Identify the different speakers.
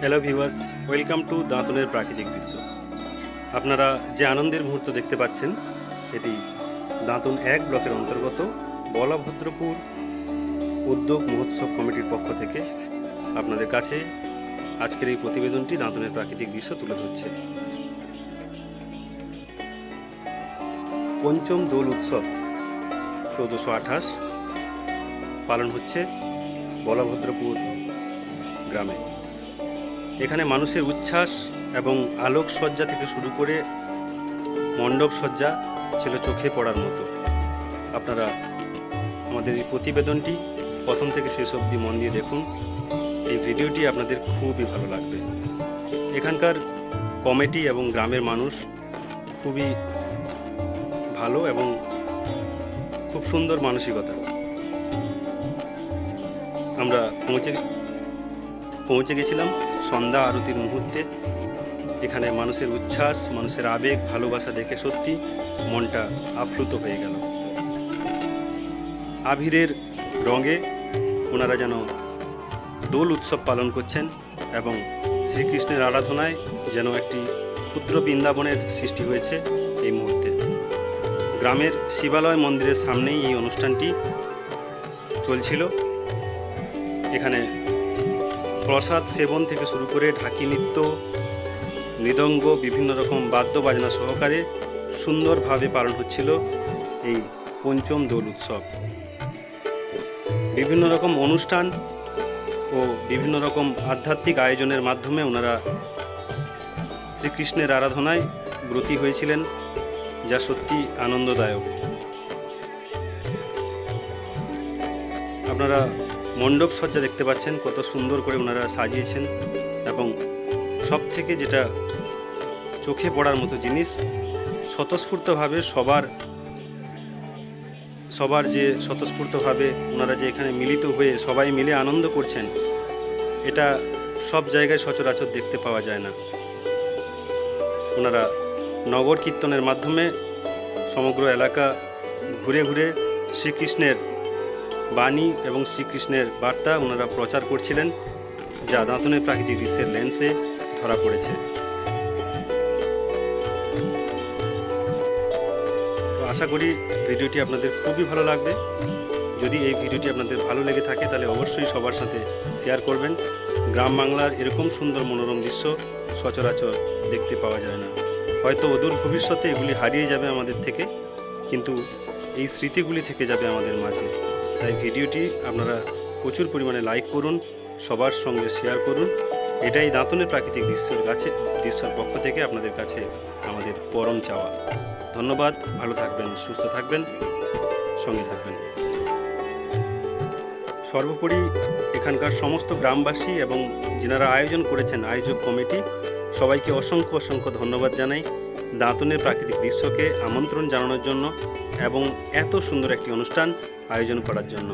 Speaker 1: Hello viewers welcome to দাঁতনের প্রাকৃতিক দৃশ্য আপনারা যে আনন্দের মুহূর্ত দেখতে পাচ্ছেন এটি দাঁতন এক ব্লকের অন্তর্গত বলাভদ্রপুর উদ্যোগ মহোৎসব কমিটির পক্ষ থেকে আপনাদের কাছে আজকের এই প্রতিবেদনটি দাঁতনের প্রাকৃতিক দৃশ্য তুলে ধরছে। পঞ্চম দোল উৎসব, চৌদ্দশো আঠাশ, পালন হচ্ছে বলাভদ্রপুর গ্রামে। এখানে মানুষের উচ্ছ্বাস এবং আলোক সজ্জা থেকে শুরু করে মণ্ডপ সজ্জা ছিল চোখে পড়ার মতো। আপনারা আমাদের এই প্রতিবেদনটি প্রথম থেকে শেষ অবধি মন দিয়ে দেখুন। এই ভিডিওটি আপনাদের খুবই ভালো লাগবে। এখানকার কমিটি এবং গ্রামের মানুষ খুবই ভালো এবং খুব সুন্দর মানসিকতা। আমরা পৌঁছে পৌঁছে গেছিলাম। সন্ধ্যা আরতির মুহূর্তে। এখানে মানুষের উচ্ছ্বাস, মানুষের আবেগ, ভালোবাসা দেখে সত্যি মনটা আপ্লুত হয়ে গেল। আভিরের রঙে ওনারা যেন দোল উৎসব পালন করছেন এবং শ্রীকৃষ্ণের আরাধনায় যেন একটি ক্ষুদ্র বৃন্দাবনের সৃষ্টি হয়েছে এই মুহূর্তে। গ্রামের শিবালয় মন্দিরের সামনেই এই অনুষ্ঠানটি চলছিল। এখানে প্রসাদ সেবন থেকে শুরু করে ঢাকি নৃত্য, মৃদঙ্গ, বিভিন্ন রকম বাদ্য বাজনা সহকারে সুন্দরভাবে পালন হচ্ছিল এই পঞ্চম দোল উৎসব। বিভিন্ন রকম অনুষ্ঠান ও বিভিন্ন রকম আধ্যাত্মিক আয়োজনের মাধ্যমে ওনারা শ্রীকৃষ্ণের আরাধনায় ব্রতী হয়েছিলেন, যা সত্যি আনন্দদায়ক। আপনারা মণ্ডপ সজ্জা দেখতে পাচ্ছেন, কত সুন্দর করে ওনারা সাজিয়েছেন এবং সব থেকে যেটা চোখে পড়ার মতো জিনিস, স্বতঃস্ফূর্তভাবে সবার সবার যে স্বতঃস্ফূর্তভাবে ওনারা যে এখানে মিলিত হয়ে সবাই মিলে আনন্দ করছেন, এটা সব জায়গায় সচরাচর দেখতে পাওয়া যায় না। ওনারা নগর কীর্তনের মাধ্যমে সমগ্র এলাকা ঘুরে ঘুরে শ্রীকৃষ্ণের বাণী এবং শ্রীকৃষ্ণের বার্তা ওনারা প্রচার করছিলেন, যা দাঁতনের প্রাকৃতিক দৃশ্যের লেন্সে ধরা পড়েছে। আশা করি ভিডিওটি আপনাদের খুবই ভালো লাগবে। যদি এই ভিডিওটি আপনাদের ভালো লেগে থাকে, তাহলে অবশ্যই সবার সাথে শেয়ার করবেন। গ্রাম বাংলার এরকম সুন্দর মনোরম দৃশ্য সচরাচর দেখতে পাওয়া যায় না। হয়তো অদূর ভবিষ্যতে এগুলি হারিয়ে যাবে আমাদের থেকে, কিন্তু এই স্মৃতিগুলি থেকে যাবে আমাদের মাঝে। তাই ভিডিওটি আপনারা প্রচুর পরিমাণে লাইক করুন, সবার সঙ্গে শেয়ার করুন। এটাই দাঁতনের প্রাকৃতিক দৃশ্যের কাছে, দৃশ্যর পক্ষ থেকে আপনাদের কাছে আমাদের পরম চাওয়া। ধন্যবাদ, ভালো থাকবেন, সুস্থ থাকবেন, সঙ্গে থাকবেন। সর্বোপরি এখানকার সমস্ত গ্রামবাসী এবং যিনারা আয়োজন করেছেন আয়োজক কমিটি, সবাইকে অসংখ্য অসংখ্য ধন্যবাদ জানাই। দাঁতনের প্রাকৃতিক দৃশ্যকে আমন্ত্রণ জানানোর জন্য এবং এত সুন্দর একটি অনুষ্ঠান আয়োজন করার জন্য।